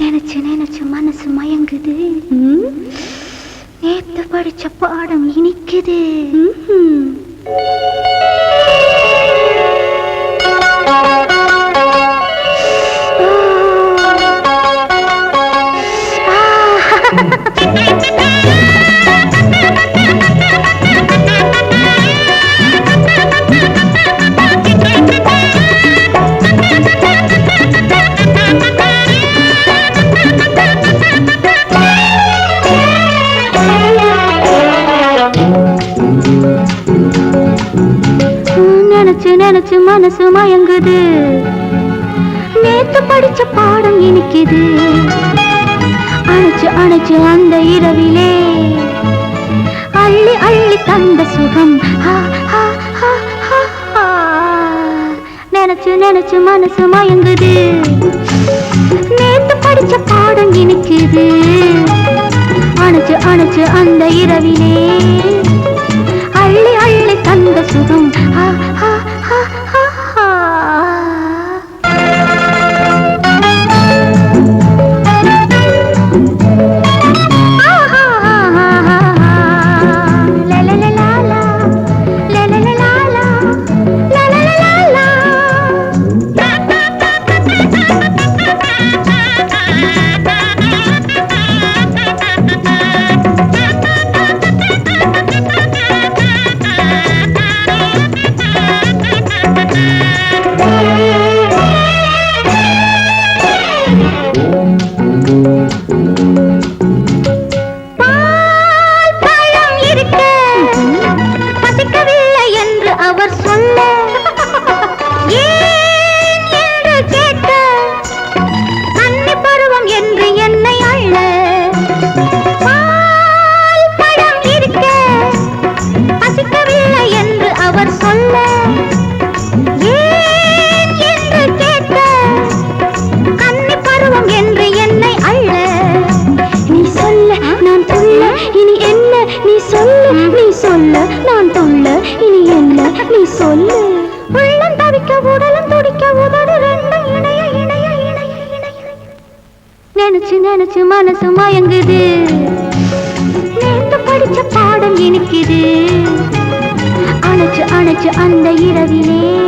நினைச்சு நினைச்சு மனசு மயங்குது நேத்து படிச்ச பாடம் இனிக்குது. நினைச்சு நினைச்சு மனசு மயங்குது. நேத்து படிச்ச பாடம் இனிக்குது. அணைச்சு அணைச்சு அந்த இரவிலே. அள்ளி அள்ளி தந்த சுகம். நினைச்சு நினைச்சு மனசு மயங்குது. நேத்து படிச்ச பாடம் இனிக்குது. அணைச்சு அணைச்சு அந்த இரவிலே. உடலும் துடிக்க உதடு ரெண்டும் இணைய இணைய இணைய நினைச்சு நினைச்சு மனசு மயங்குது. நேத்து படிச்ச பாடம் இனிக்குது. அணைச்சு அணைச்சு அந்த இரவிலே.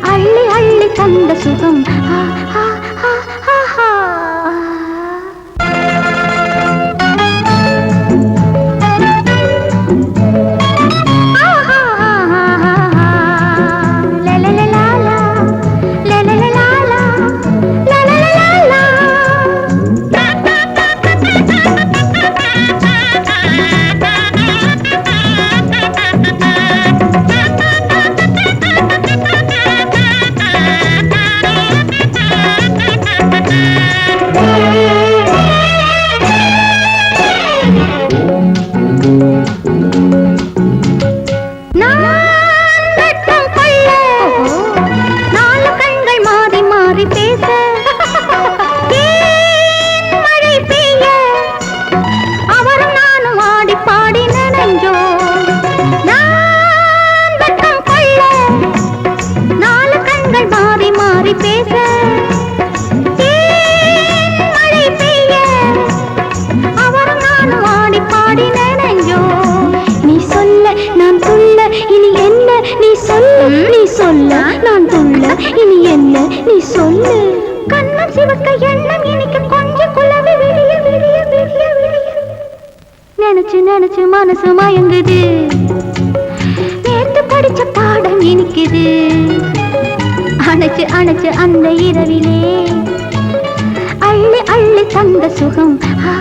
அள்ளி அள்ளி தந்த சுகம். ஆ, ஆ, ஆ, ஆ, நான் சொல்ல நான் துள்ள. இனி என்ன நீ சொல்லு. கண்ணம் சிவக்க எண்ணம் எனக்கு கொஞ்சம் குழவி விடிய விடிய விடிய விடிய நினைச்சு நினைச்சு மனசு மயங்குது. நேத்து படிச்ச பாடம் இனிக்குது. அணைச்சு அணைச்சு அந்த இரவிலே. அள்ளி அள்ளி தந்த சுகம் ஆ,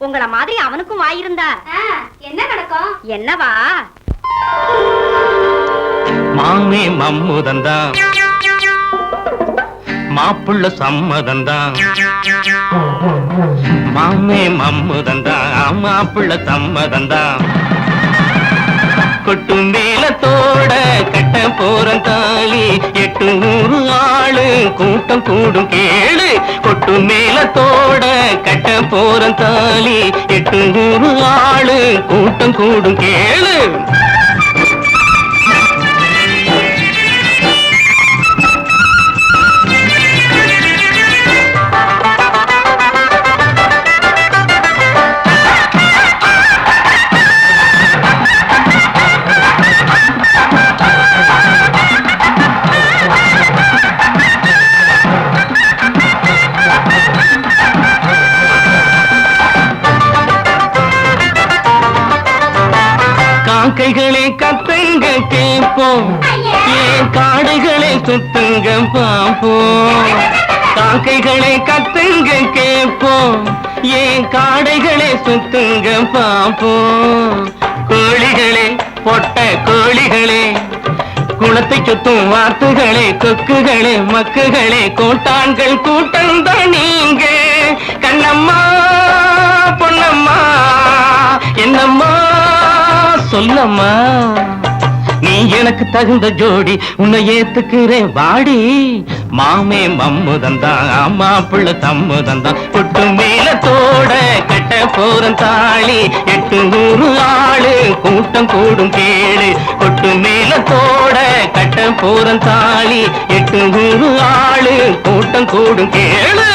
உங்கள மாதிரி அவனுக்கும் வாயிருந்தா என்ன நடக்கும்? என்னவா? மாமே மம்முதந்தா மாப்புள்ள சம்மதந்தான். மாமே மம்முதந்தா மாப்புள்ள சம்மதந்தான். கொட்டும் வேலத்தோட கட்ட போறம் தாலி. எட்டு நூறு ஆளு கூட்டம் கூடும் கேளு. கொட்டும் மேலத்தோட கட்ட போறம் தாலி. எட்டு நூறு ஆளு கூட்டம் கூடும் கேளு. வாழ்க்கைகளை கத்துங்க கேட்போம். ஏன் காடுகளை சுத்துங்க பார்ப்போம். காக்கைகளை கத்துங்க கேட்போம். ஏன் காடைகளை சுத்துங்க பார்ப்போம். கோழிகளே பொட்ட கோழிகளே குளத்தை சுத்தும் வாத்துகளே கொக்குகளே மக்குகளே கூட்டான்கள் கூட்டம்தான் நீங்க கண்ணம்மா பொன்னம்மா என்னம்மா சொல்லம்மா. நீ எனக்கு தகுந்த ஜோடி உன்னை ஏத்துக்கிறேன் வாடி. மாமே மம்முதந்தான் அம்மா பிள்ளை தம்முதந்தான் பொட்டு மேல தோட கட்ட போறன் தாளி. எட்டு நூறு ஆளு கூட்டம் கூடும் கேளு பொட்டு மேல தோட கட்ட போறன் தாளி. எட்டு நூறு ஆளு கூட்டம் கூடும் கேளு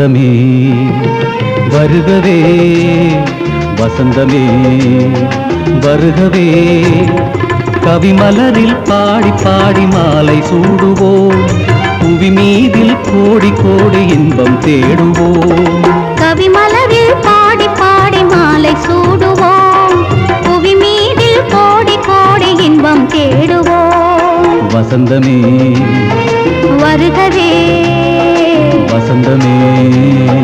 வசந்தமே வருகவே வசந்தமே வருகவே. கவிமலரில் பாடி பாடி மாலை சூடுவோம். புவி மீதில் கோடி கோடி இன்பம் தேடுவோம். கவிமலரில் பாடி பாடி மாலை சூடுவோம். புவி மீதில் கோடி கோடி இன்பம் தேடுவோம். வசந்தமே வருகவே வசந்தமே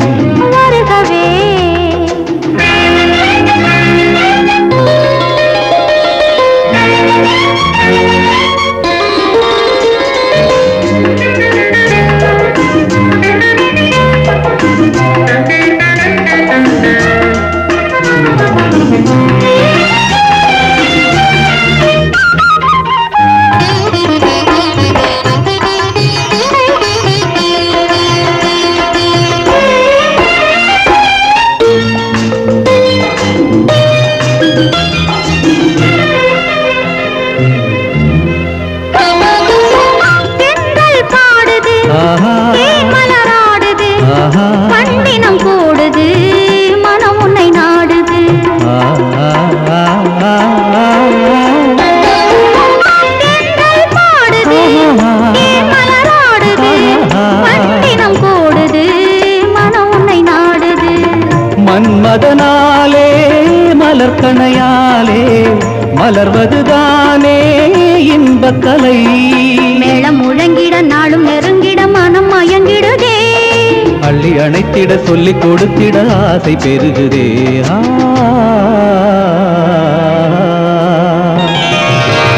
அள்ளி அணைத்திட சொல்லிக் கொடுத்திட ஆசை பெருகுதே.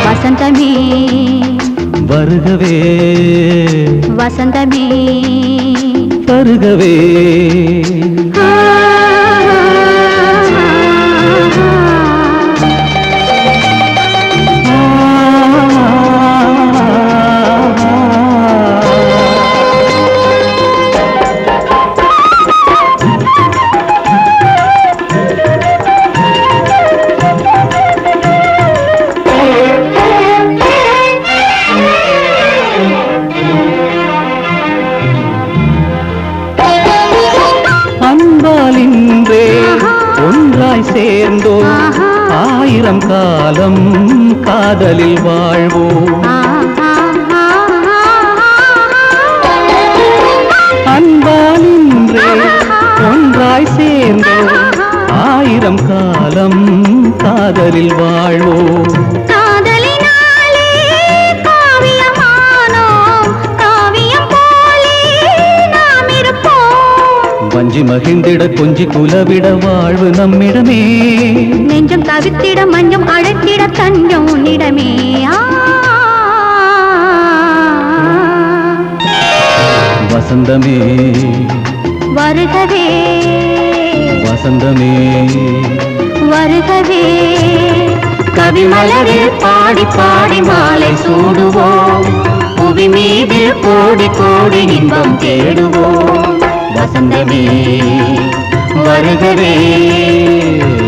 வசந்தமே. வருகவே. வசந்தமே. வருகவே. ஒன்றாய் சேர்ந்தோம். ஆயிரம் காலம் காதலில் வாழ்வோம். அன்பால் இன்றே ஒன்றாய் சேர்ந்தோம். ஆயிரம் காலம் காதலில் வாழ்வோம். வஞ்சி மகிழ்ந்திட கொஞ்சி குலவிட வாழ்வு நம்மிடமே. நெஞ்சம் தவித்திட மஞ்சம் அழைத்திட தஞ்சம் உன்னிடமே. வசந்தமே. வருகவே. வசந்தமே. வருகவே. கவிமலரில் பாடி பாடி மாலை சூடுவோம். புவி மீதில் கோடி கோடி இன்பம் தேடுவோம். வசந்தமே வருகவே.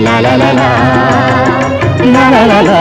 லலலலா லலலலா.